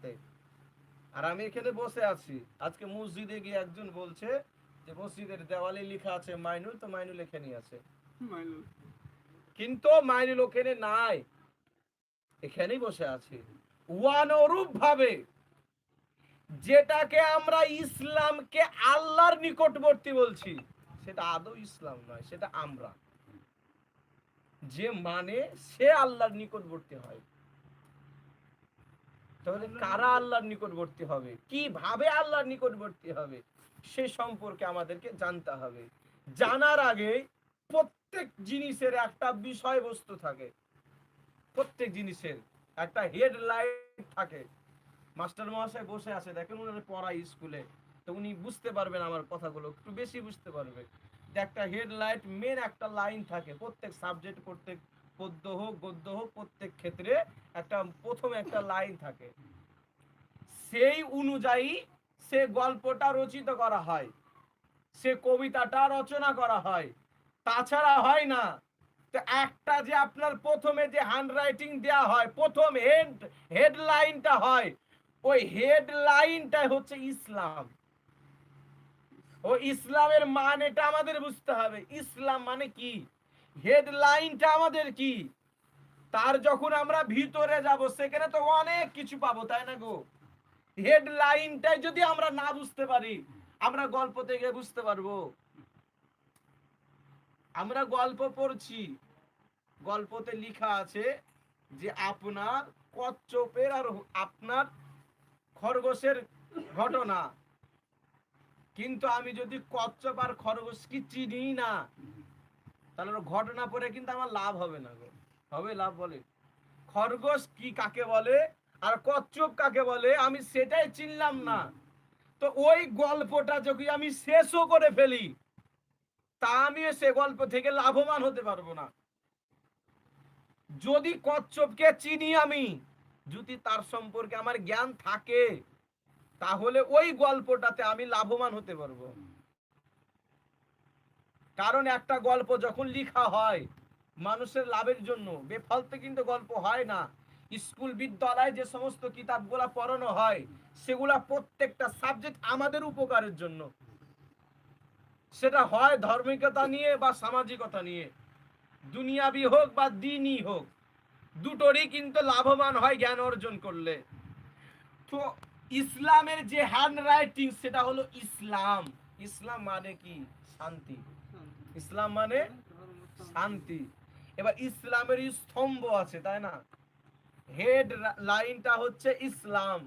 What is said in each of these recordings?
সাথে আর আমি এখানে বসে আছি। আজকে মসজিদে গিয়ে একজন বলছে যে মসজিদের দেওয়ালে লেখা আছে মাইনুল তো মাইনুল এখানেই আছে কিন্তু মাইনুল ওখানে নাই। এখানেই বসে আছি। অনুরূপ ভাবে যেটাকে আমরা ইসলামকে আল্লাহর নিকটবর্তী বলছি সেটা আদৌ ইসলাম নয় সেটা আমরা। যে মানে সে আল্লাহর নিকটবর্তী হয়। তাহলে কারা আল্লাহর নিকটবর্তী হবে? কীভাবে আল্লাহর নিকটবর্তী হবে? সে সম্পর্কে আমাদেরকে জানতে হবে। জানার আগে প্রত্যেক জিনিসের একটা বিষয়বস্তু থাকে। প্রত্যেক জিনিসের একটা হেডলাইট থাকে। মাস্টার মহাশয় বসে আছে, দেখেন উনার পড়াই স্কুলে। তো উনি বুঝতে পারবেন আমার কথাগুলো, একটু বেশি বুঝতে পারবে একটা হেডলাইট মেন একটা লাইন থাকে, প্রত্যেক সাবজেক্ট প্রত্যেক পদ্য হোক, গদ্য হোক, প্রত্যেক ক্ষেত্রে একটা প্রথমে একটা লাইন থাকে। সেই অনুযায়ী সে গল্পটা রচিত করা হয়, সে কবিতাটা রচনা করা হয়। তাছাড়া হয় না, তো একটা যে আপনার প্রথমে যে হ্যান্ড রাইটিং দেওয়া হয়, প্রথম হেড হেডলাইনটা হয়, ওই হেডলাইনটাই হচ্ছে ইসলাম। ও ইসলামের মানেটা আমাদের বুঝতে হবে। ইসলাম মানে কি? হেডলাইনটা আমাদের কি? তার যখন আমরা ভিতরে যাব, সেখানে তো অনেক কিছু পাবো, তাই না গো? হেডলাইনটাই যদি আমরা না বুঝতে পারি, আমরা গল্প থেকে বুঝতে পারব। আমরা গল্প পড়ছি। গল্পতে লেখা আছে যে আপনার কচ্ছপের আর আপনার খরগোশের ঘটনা। কিন্তু আমি যদি কচ্ছপ আর খরগোশ কি চিনি না তাহলে ঘটনা পড়ে কিন্তু আমার লাভ হবে না গো। হবে লাভ বলে। খরগোশ কি কাকে বলে? আর কচ্ছপ কাকে বলে? আমি সেটাই চিনলাম না। তো ওই গল্পটা যদি আমি শেষও করে ফেলি, তা আমিও সে গল্প থেকে লাভবান হতে পারব না। যদি কচ্ছপকে চিনি আমি, যদি তার সম্পর্কে আমার জ্ঞান থাকে, তাহলে ওই গল্পটাতে আমি লাভবান হতে পারব। কারণ একটা গল্প যখন লিখা হয় মানুষের লাভের জন্য বেফালতে কিন্তু গল্প হয় না। স্কুল বিদ্যালয়ে যে সমস্ত কিতাবগুলা পড়ানো হয়, সেগুলা প্রত্যেকটা সাবজেক্ট আমাদের উপকারের জন্য। সেটা হয় ধার্মিকতা নিয়ে বা সামাজিকতা নিয়ে। দুনিয়াবি হোক বা দিনই হোক, দুটোরই কিন্তু লাভবান হয় জ্ঞান অর্জন করলে। তো ইসলামের যে হ্যান্ড রাইটিং সেটা হলো ইসলাম। ইসলাম মানে কি? শান্তি। ইসলাম মানে শান্তি। এবার ইসলামের স্তম্ভ আছে, তাই না? হেড লাইনটা হচ্ছে ইসলাম।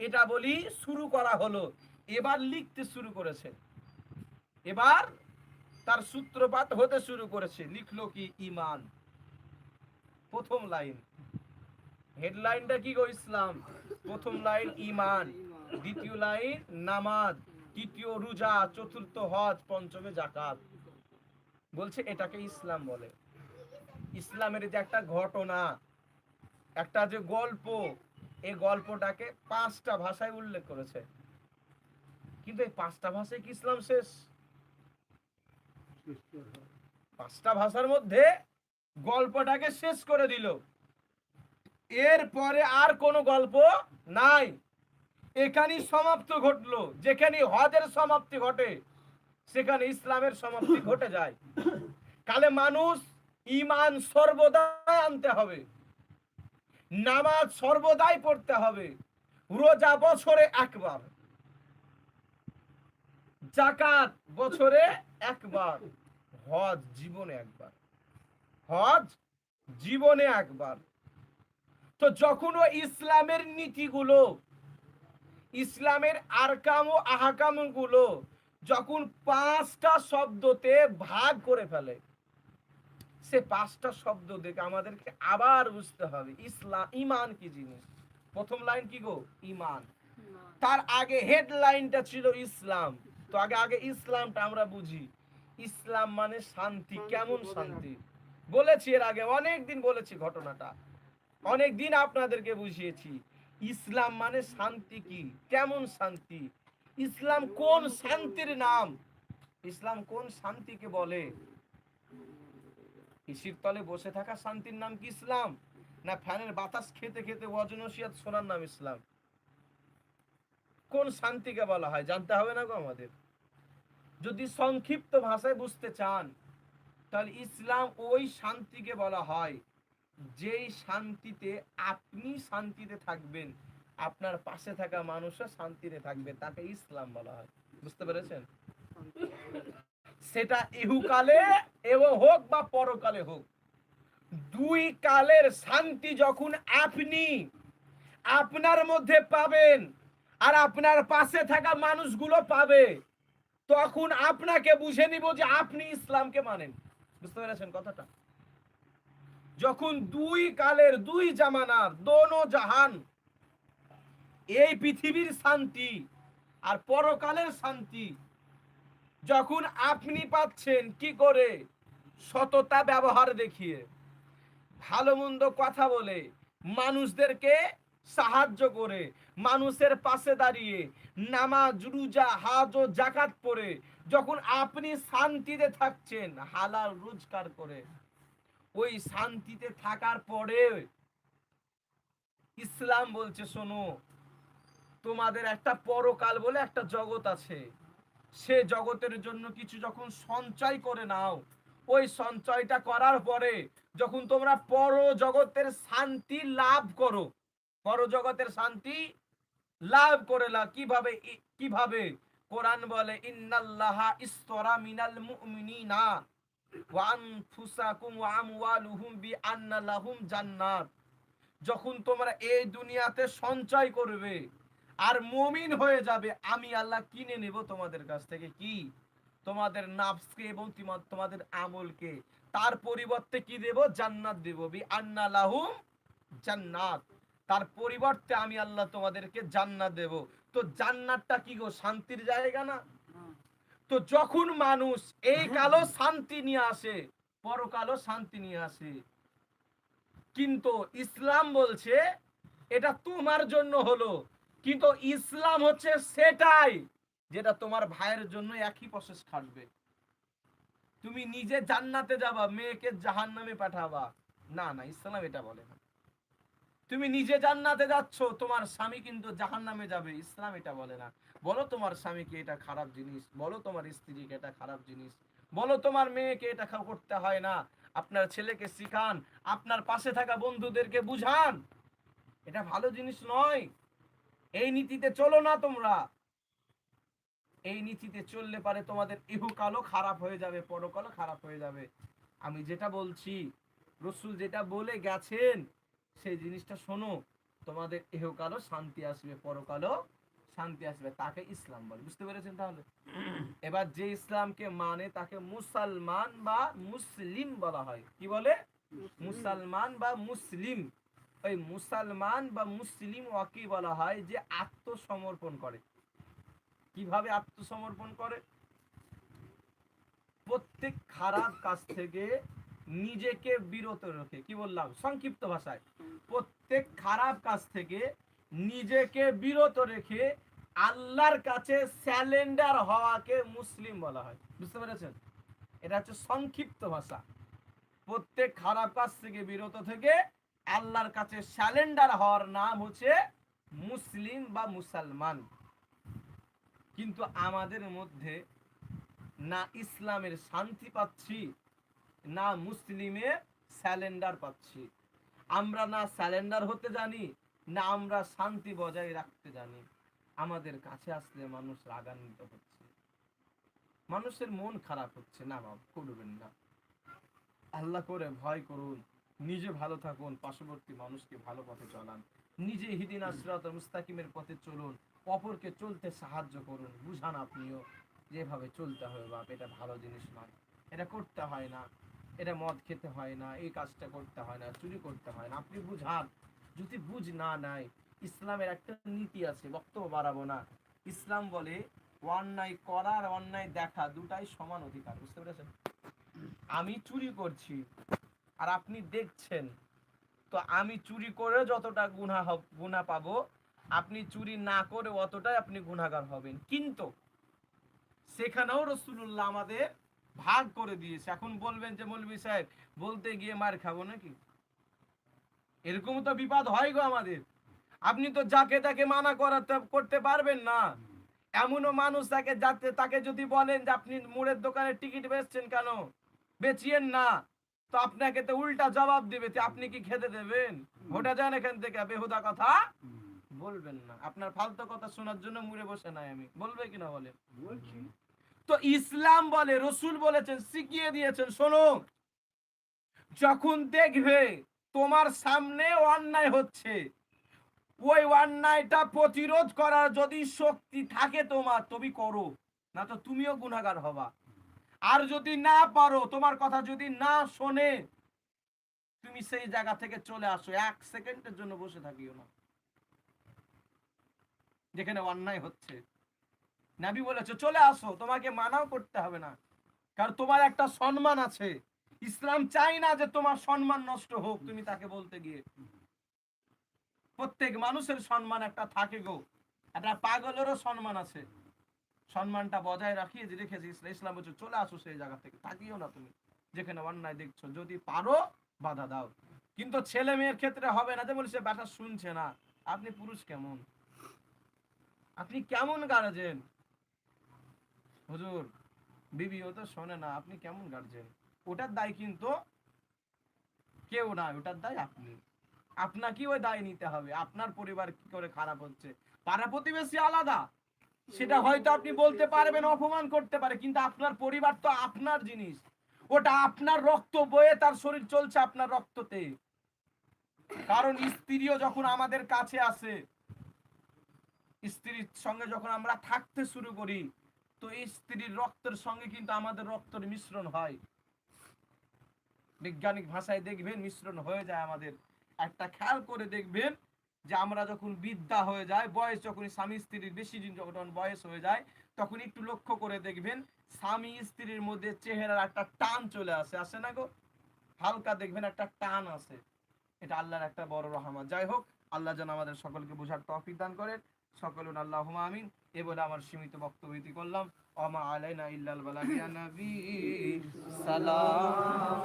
এটা বলি শুরু করা হলো, এবার লিখতে শুরু করেছে। এবার তার সূত্রপাত হতে শুরু করেছে, লিখলো কি? ইমান। প্রথম লাইন হেডলাইনটা কি গো ইসলাম? প্রথম লাইন ইমান, দ্বিতীয় লাইন নামাজ, তৃতীয় রোজা, চতুর্থ হজ, পঞ্চমে জাকাত বলছে এটাকে ইসলাম বলে। ইসলামের যে একটা ঘটনা, একটা যে গল্প এই গল্পটাকে পাঁচটা ভাষায় উল্লেখ করেছে। কিন্তু এই পাঁচটা ভাষায় কি ইসলাম শেষ? পাঁচটা ভাষার মধ্যে গল্পটাকে শেষ করে দিল। এরপরে আর কোনো গল্প নাই। এখানেই সমাপ্ত ঘটলো। যেখানে হজের সমাপ্তি ঘটে সেখানে ইসলামের সমাপ্তি ঘটে যায়। কালে মানুষ ইমান সর্বদাই আনতে হবে। নামাজ সর্বদাই পড়তে হবে। রোজা বছরে একবার। জাকাত বছরে একবার। হজ জীবনে একবার। হজ জীবনে একবার। তো যখন ও ইসলামের নীতিগুলো, ইসলামের আরকাম ও আহকামগুলো যখন পাঁচটা শব্দতে ভাগ করে ফেলে সে পাঁচটা শব্দ দেখে আমাদেরকে আবার বুঝতে হবে ইসলাম ইমান কি জিনিস? প্রথম লাইন কি গো? ইমান। তার আগে হেডলাইনটা ছিল ইসলাম। তো আগে আগে ইসলামটা আমরা বুঝি। ইসলাম মানে শান্তি কেমন শান্তি? বলেছি এর আগে অনেক দিন বলেছি ঘটনাটা। অনেক দিন আপনাদেরকে বুঝিয়েছি। ইসলাম মানে শান্তি কি? কেমন শান্তি? ইসলাম কোন শান্তির নাম? ইসলাম কোন শান্তিকে বলে? ইসির তলে বসে থাকা শান্তির নাম কি ইসলাম? না ফ্যানের বাতাস খেতে খেতে ওয়াজনসিয়াত শোনার নাম ইসলাম? কোন শান্তিকে বলা হয়? জানতে হবে না গো আমাদের। যদি সংক্ষিপ্ত ভাষায় বুঝতে চান, তাহলে ইসলাম ওই শান্তিকে বলা হয়, যেই শান্তিতে আপনি শান্তিতে থাকবেন। আপনার পাশে থাকা মানুষও শান্তিতে থাকবে, তাকে ইসলাম বলা হয়। বুঝতে পেরেছেন? সেটা ইহুকালে এবং হোক বা পরকালে হোক, দুই কালের শান্তি যখন আপনি আপনার মধ্যে পাবেন আর আপনার পাশে থাকা মানুষগুলো পাবে, তখন আপনাকে বুঝে নিব যে আপনি ইসলামকে মানেন। বুঝতে পেরেছেন কথাটা? যখন দুই কালের দুই জামানার, দোনো জাহান এই পৃথিবীর শান্তি আর পরকালের শান্তি। যখন আপনি পাচ্ছেন কি করে? সততা ব্যবহার দেখিয়ে। ভালো মন্দ কথা বলে। মানুষদেরকে সাহায্য করে। মানুষের পাশে দাঁড়িয়ে নামাজ, রুজা, হাজ ও জাকাত পরে যখন আপনি শান্তিতে থাকছেন, হালাল রোজগার করে। ওই শান্তিতে থাকার পরে ইসলাম বলছে, শোনো তোমাদের একটা পরকাল বলে একটা জগৎ আছে। সে জগতের জন্য কিছু যখন সঞ্চয় করে নাও, ওই সঞ্চয়টা করার পরে যখন তোমরা পর জগতের শান্তি লাভ করো পর জগতের শান্তি লাভ করে লা কীভাবে কীভাবে? কোরআন বলে, ইন্নাল্লাহা ইস্তরা মিনাল মুমিনিনা ওয়া আনফুসাকুম ওয়া আমওয়ালুহুম বিআন্না লাহুম জান্নাত। যখন তোমরা এই দুনিয়াতে সঞ্চয় করবে আর মুমিন হয়ে যাবে, আমি আল্লাহ কিনে নেব তোমাদের কাছ থেকে কি? তোমাদের নাফসকে এবং তোমাদের আমলকে। তার পরিবর্তে কি দেব? জান্নাত দেব। বি আন্না লাহুম জান্নাত। তার পরিবর্তে আমি আল্লাহ তোমাদেরকে জান্নাত দেব। তো জান্নাতটা কি গো? শান্তির জায়গা না? তো যখন মানুষ এই কালো শান্তি নিয়ে আসে, পরকালও শান্তি নিয়ে আসে, কিন্তু ইসলাম বলছে, এটা তোমার জন্য হলো। কিন্তু ইসলাম হচ্ছে সেটাই যেটা তোমার ভাইয়ের জন্য একই প্রসেস খাটবে। তুমি নিজে জান্নাতে যাবা, মেয়েকে জাহান্নামে পাঠাবা। না না, ইসলাম এটা বলে না। তুমি নিজে জান্নাতে যাচ্ছ, তোমার স্বামী কিন্তু জাহান্নামে যাবে, ইসলাম এটা বলে না। বলো তোমার স্বামীকে এটা খারাপ জিনিস, বলো তোমার স্ত্রীকে এটা খারাপ জিনিস, বলো তোমার মেয়েকে এটা করতে হয় না। আপনার ছেলেকে শিখান, আপনার পাশে থাকা বন্ধুদেরকে বুঝান। এটা ভালো জিনিস নয়। এই নীতিতে চলো না তোমরা। এই নীতিতে চললে পারে তোমাদের ইহুকালও খারাপ হয়ে যাবে পরকালও খারাপ হয়ে যাবে। আমি যেটা বলছি রসুল যেটা বলে গেছেন সেই জিনিসটা শোনো তোমাদের ইহকালও শান্তি আসবে পরকালও শান্তি আসবে। তাকে ইসলাম বলে বুঝতে পেরেছেন তাহলে? এবার যে ইসলামকে মানে তাকে মুসলমান বা মুসলিম বলা হয়। কি বলে? মুসলমান বা মুসলিম। ওই মুসলমান বা মুসলিম ওয়াকে বলা হয় যে আত্মসমর্পণ করে। কীভাবে আত্মসমর্পণ করে? প্রত্যেক খারাপ কাজ থেকে নিজেকে বিরত রেখে। কি বললাম? সংক্ষিপ্ত ভাষায়। প্রত্যেক খারাপ কাজ থেকে নিজেকে বিরত রেখে আল্লাহর কাছে স্যালেন্ডার হওয়াকে মুসলিম বলা হয়। বুঝতে পেরেছেন? এটা হচ্ছে সংক্ষিপ্ত ভাষা। প্রত্যেক খারাপ কাজ থেকে বিরত থেকে আল্লাহর কাছে স্যালেন্ডার হওয়ার নাম হচ্ছে মুসলিম বা মুসলমান। কিন্তু আমাদের মধ্যে না ইসলামের শান্তি পাচ্ছি, না মুসলিমে স্যালেন্ডার পাচ্ছি। আমরা না স্যালেন্ডার হতে জানি, না আমরা শান্তি বজায় রাখতে জানি। আমাদের কাছে আসলে মানুষ রাগান্বিত হচ্ছে। মানুষের মন খারাপ হচ্ছে, না বাবা করবেন না। আল্লাহ করে ভয় করুন। নিজে ভালো থাকুন, পার্শ্ববর্তী মানুষকে ভালো পথে চলান। নিজে হিদিন আসরাত মুস্তাকিমের পথে চলুন, অপরকে চলতে সাহায্য করুন, বুঝান আপনিও যেভাবে চলতে হবে, বাপ, এটা ভালো জিনিস নয়। এটা করতে হয় না, এটা মদ খেতে হয় না, এই কাজটা করতে হয় না, চুরি করতে হয় না, আপনি বুঝান। যদি বুঝ না নাই ইসলামের একটা নীতি আছে, বক্তব্য বাড়াবো না। ইসলাম বলে, অন্যায় করার, অন্যায় দেখা, দুটাই সমান অধিকার, বুঝতে পেরেছেন? আমি চুরি করছি আর আপনি দেখছেন, তো আমি চুরি করে যতটা গুণা গুণা পাবো, আপনি চুরি না করে অতটাই আপনি গুণাগার হবেন। কিন্তু সেখানেও রসুল্লাহ আমাদের ভাগ করে দিয়েছে। এখন বলবেন যে মৌলবী সাহেব, বলতে গিয়ে মার খাব নাকি? এরকম তো বিপদ হয় গো আমাদের। আপনি তো যাকে তাকে মানা করাতে, করতে পারবেন না। এমনও মানুষ তাকে যাতে, তাকে যদি বলেন যে আপনি মুড়ের দোকানে টিকিট বেচছেন কেন? বেচিয়েন না। তো আপনাকে তো উল্টা জবাব দিবে আপনি কি খেতে দেবেন? ওটা যান এখান থেকে বেহুদা কথা। বলবেন না। আপনার ফালতু কথা শোনার জন্য মুড়ে বসে নাই আমি। বলবে কিনা বলেন বলছি। তো ইসলাম বলে রসুল বলেছেন শিখিয়ে দিয়েছেন শোনো। যখন দেখবে তোমার সামনে অন্যায় হচ্ছে ওই অন্যায়টা প্রতিরোধ করার যদি শক্তি থাকে তোমার তুমি করো। না তো তুমিও গুণাগার হবা। আর যদি না পারো, তোমার কথা যদি না শোনে, তুমি সেই জায়গা থেকে চলে আসো। এক সেকেন্ডের জন্য বসে থাকিও না। যেখানে অন্যায় হচ্ছে। নাবি বলেছে, চলে আসো, তোমাকে মানাও করতে হবে না। কারণ তোমার একটা সম্মান আছে। ইসলাম চাই না যে তোমার সম্মান নষ্ট হোক, তুমি তাকে বলতে গিয়ে। প্রত্যেক মানুষের সম্মান একটা থাকে গো। একটা পাগলেরও সম্মান আছে। সম্মানটা বজায় রাখিয়ে যে রেখেছে ইসলাম বলছে, চলে আসো সেই জায়গা থেকে থাকিও না তুমি, যেখানে অন্যায় দেখছ, যদি পারো, বাধা দাও। কিন্তু ছেলে মেয়ের ক্ষেত্রে হবে না, যে বলছে ব্যাটা শুনছে না। আপনি পুরুষ কেমন? আপনি কেমন গার্জেন হুজুর, বিবি ও তো শোনে না, আপনি কেমন গার্জেন ওটার দায় কিন্তু কেউ না, ওটার দায় আপনি। আপনাকেই ওই দায় নিতে হবে। আপনার পরিবার কি করে খারাপ হচ্ছে? পাড়া প্রতিবেশী আলাদা। সেটা হয়তো আপনি বলতে পারবেন, অপমান করতে পারে, কিন্তু আপনার পরিবার তো আপনার জিনিস। ওটা আপনার রক্ত বয়ে তার শরীর চলছে আপনার রক্ততে। কারণ স্ত্রীও যখন আমাদের কাছে আসে, স্ত্রীর সঙ্গে যখন আমরা থাকতে শুরু করি, তো স্ত্রীর রক্তের সঙ্গে কিন্তু আমাদের রক্তের মিশ্রণ হয়। বৈজ্ঞানিক ভাষায় দেখবেন, মিশ্রণ হয়ে যায় আমাদের। একটা খেয়াল করে দেখবেন যে আমরা যখন বিদ্যা হয়ে যায় বয়স যখন স্বামী স্ত্রীর বেশি দিন যখন বয়স হয়ে যায়, তখন একটু লক্ষ্য করে দেখবেন স্বামী স্ত্রীর মধ্যে চেহারার একটা টান চলে আসে। আসে না গো? হালকা দেখবেন একটা টান আসে। এটা আল্লাহর একটা বড় রহমত। যাই হোক, আল্লাহ যেন আমাদের সকলকে বোঝার তৌফিক দান করেন। সকলুন আল্লাহ আমিন। এ বলে আমার সীমিত বক্তব্য করলাম। অমা আলাইনা ইল্লাল বালাগিয়া নবী সালাম